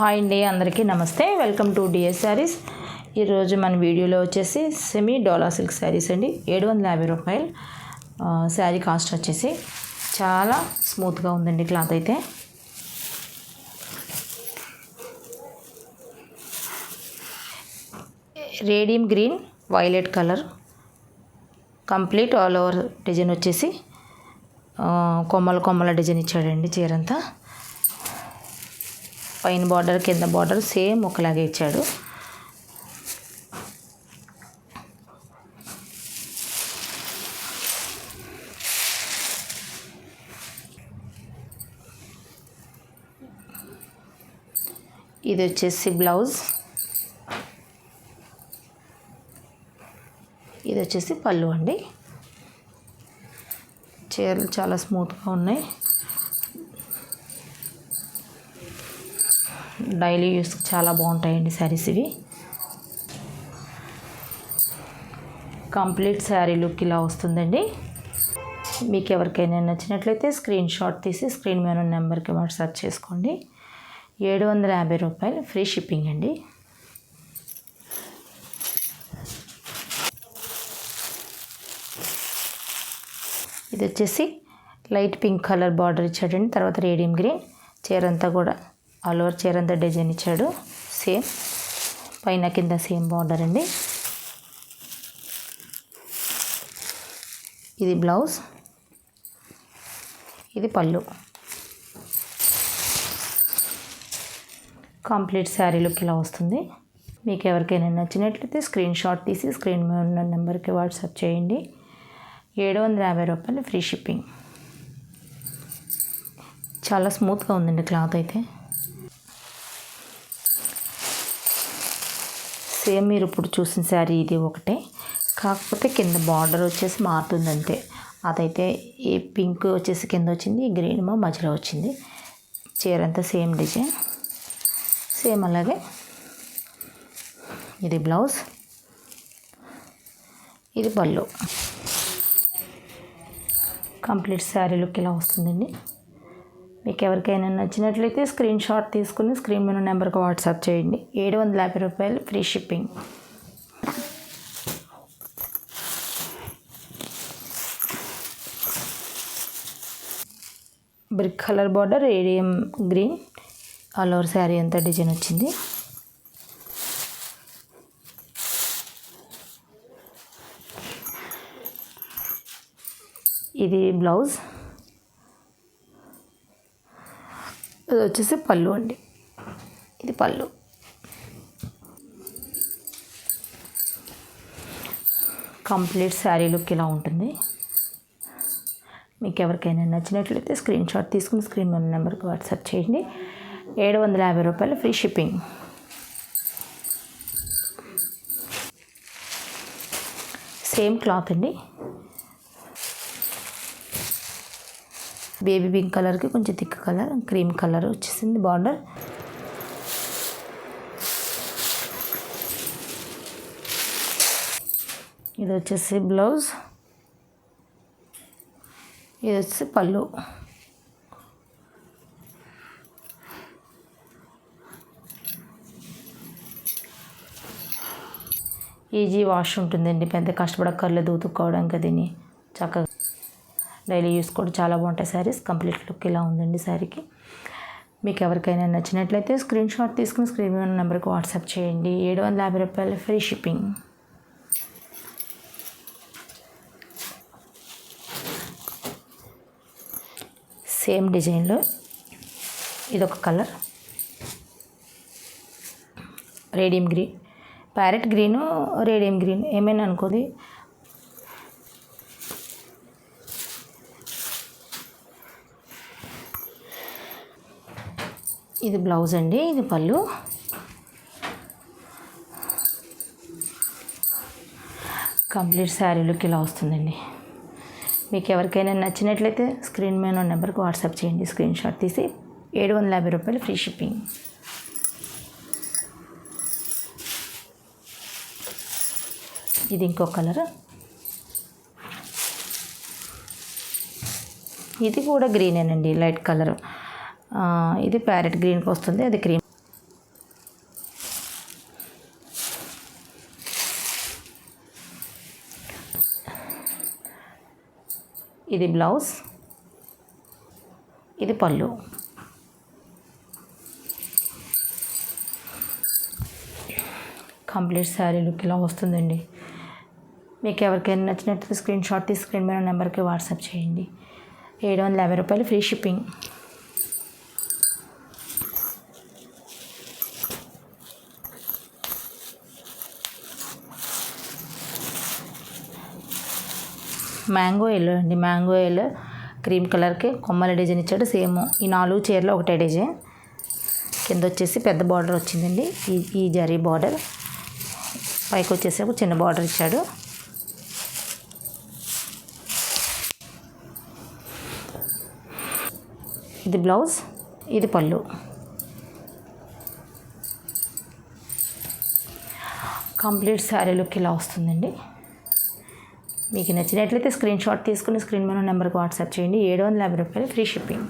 Hi అండి అందరికీ నమస్తే. వెల్కమ్ టు డిఎస్ శారీస్ ఈరోజు మన వీడియోలో వచ్చేసి సెమీ డోలా సిల్క్ శారీస్ అండి. ఏడు వందల యాభై రూపాయలు. శారీ కాస్ట్ వచ్చేసి చాలా స్మూత్గా ఉందండి క్లాత్ అయితే. Radium green violet colour complete all over design వచ్చేసి కొమ్మల కొమ్మల డిజైన్ ఇచ్చాడండి చీరంతా. పైన బార్డర్ కింద బార్డర్ సేమ్ ఒకలాగే ఇచ్చాడు. ఇది వచ్చేసి బ్లౌజ్. ఇది వచ్చేసి పళ్ళు అండి. చీరలు చాలా స్మూత్గా ఉన్నాయి. డైలీ యూస్ చాలా బాగుంటాయండి శారీస్ ఇవి. కంప్లీట్ శారీ లుక్ ఇలా వస్తుందండి. మీకు ఎవరికైనా నచ్చినట్లయితే స్క్రీన్ షాట్ తీసి స్క్రీన్ మీద ఉన్న నెంబర్కి వాట్సాప్ చేసుకోండి. ఏడు వందల యాభై రూపాయలు ఫ్రీ షిప్పింగ్ అండి. ఇది వచ్చేసి లైట్ పింక్ కలర్ బార్డర్ ఇచ్చాడండి తర్వాత రేడియం గ్రీన్ చీర అంతా కూడా ఆల్ ఓవర్ చీర అంతా డిజైన్ ఇచ్చాడు. సేమ్. పైన కింద సేమ్ బార్డర్ అండి. ఇది బ్లౌజ్. ఇది పళ్ళు. కంప్లీట్ శారీ లుక్ ఇలా వస్తుంది. మీకు ఎవరికైనా నచ్చినట్లయితే స్క్రీన్ షాట్ తీసి స్క్రీన్ మీద ఉన్న నెంబర్కి వాట్సాప్ చేయండి. ఏడు వందల యాభై రూపాయలు ఫ్రీ షిప్పింగ్. చాలా స్మూత్గా ఉందండి క్లాత్ అయితే. సేమ్ మీరు ఇప్పుడు చూసిన శారీ ఇది ఒకటే. కాకపోతే కింద బార్డర్ వచ్చేసి మారుతుంది అంతే అదైతే ఈ పింక్ వచ్చేసి కింద వచ్చింది ఈ గ్రీన్ మా మధ్యలో వచ్చింది. చీర అంతా సేమ్ డిజైన్. సేమ్ అలాగే ఇది బ్లౌజ్. ఇది పళ్ళు. కంప్లీట్ శారీ లుక్ ఇలా వస్తుందండి? మీకు ఎవరికైనా నచ్చినట్లయితే స్క్రీన్ షాట్ తీసుకుని స్క్రీన్ మీద నెంబర్కి వాట్సాప్ చేయండి. ఏడు వందల యాభై రూపాయలు free shipping. Brick colour border radium green. All over sari అంతా డిజైన్ వచ్చింది. ఇది బ్లౌజ్. అది వచ్చేసి పళ్ళు అండి. ఇది పళ్ళు. కంప్లీట్ శారీ లుక్ ఇలా ఉంటుంది. మీకు ఎవరికైనా నచ్చినట్లయితే స్క్రీన్ షాట్ తీసుకుని స్క్రీన్ ఉన్న నెంబర్కి వాట్సాప్ చేయండి. ఏడు వందల యాభై రూపాయలు ఫ్రీ షిప్పింగ్. సేమ్ క్లాత్ అండి. బేబీ పింక్ కలర్కి కొంచెం థిక్ కలర్ క్రీమ్ కలర్ వచ్చేసింది. బార్డర్ ఇది వచ్చేసి బ్లౌజ్. ఇది వచ్చేసి పళ్ళు. ఈజీ వాష్ ఉంటుందండి. పెద్ద కష్టపడక్కర్లేదు ఉతుక్కోవడానికి దీన్ని. చక్కగా డైలీ యూస్ కూడా చాలా బాగుంటాయి శారీస్. కంప్లీట్ లుక్ ఇలా ఉందండి శారీకి. మీకు ఎవరికైనా నచ్చినట్లయితే స్క్రీన్ షాట్ తీసుకుని స్క్రీన్ మీద ఉన్న నెంబర్కి వాట్సాప్ చేయండి. ఏడు వందల యాభై రూపాయలు ఫ్రీ షిప్పింగ్. సేమ్ డిజైన్లో ఇదొక colour. Radium green parrot green radium green. ఏమైనా అనుకోది? ఇది బ్లౌజ్ అండి ఇది పళ్ళు. కంప్లీట్ శారీ లుక్ ఇలా వస్తుందండి. మీకు ఎవరికైనా నచ్చినట్లయితే స్క్రీన్ మీద ఉన్న నెంబర్కి వాట్సాప్ చేయండి స్క్రీన్ షాట్ తీసి ఏడు వందల యాభై రూపాయలు ఫ్రీ షిప్పింగ్. ఇది ఇంకో కలర్. ఇది కూడా గ్రీనేనండి లైట్ కలర్. ఇది ప్యారెట్ గ్రీన్కి వస్తుంది అది క్రీమ్. ఇది బ్లౌజ్ ఇది పళ్ళు. కంప్లీట్ శారీ లుక్ ఇలా వస్తుందండి. మీకు ఎవరికైనా నచ్చినట్టు స్క్రీన్ షాట్ తీసుకుని మన నెంబర్కి వాట్సాప్ చేయండి. ఏడు వందల యాభై రూపాయలు ఫ్రీ షిప్పింగ్. మ్యాంగో ఎల్లో అండి. మ్యాంగో ఎల్లో క్రీమ్ కలర్కి కొమ్మల డిజైన్ ఇచ్చాడు. సేమ్ ఈ నాలుగు చీరలు ఒకటే డిజైన్. కింద వచ్చేసి పెద్ద బార్డర్ వచ్చిందండి. ఈ ఈ జరీ బార్డర్. పైకి వచ్చేసి ఒక చిన్న బార్డర్ ఇచ్చాడు. ఇది బ్లౌజ్ ఇది పళ్ళు. కంప్లీట్ శారీ లుక్ ఇలా వస్తుందండి. మీకు నచ్చినట్లయితే స్క్రీన్ షాట్ తీసుకుని స్క్రీన్ మన నెంబర్కి వాట్సాప్ చేయండి. ఏడు వందల యాభై రూపాయలు ఫ్రీ షిప్పింగ్.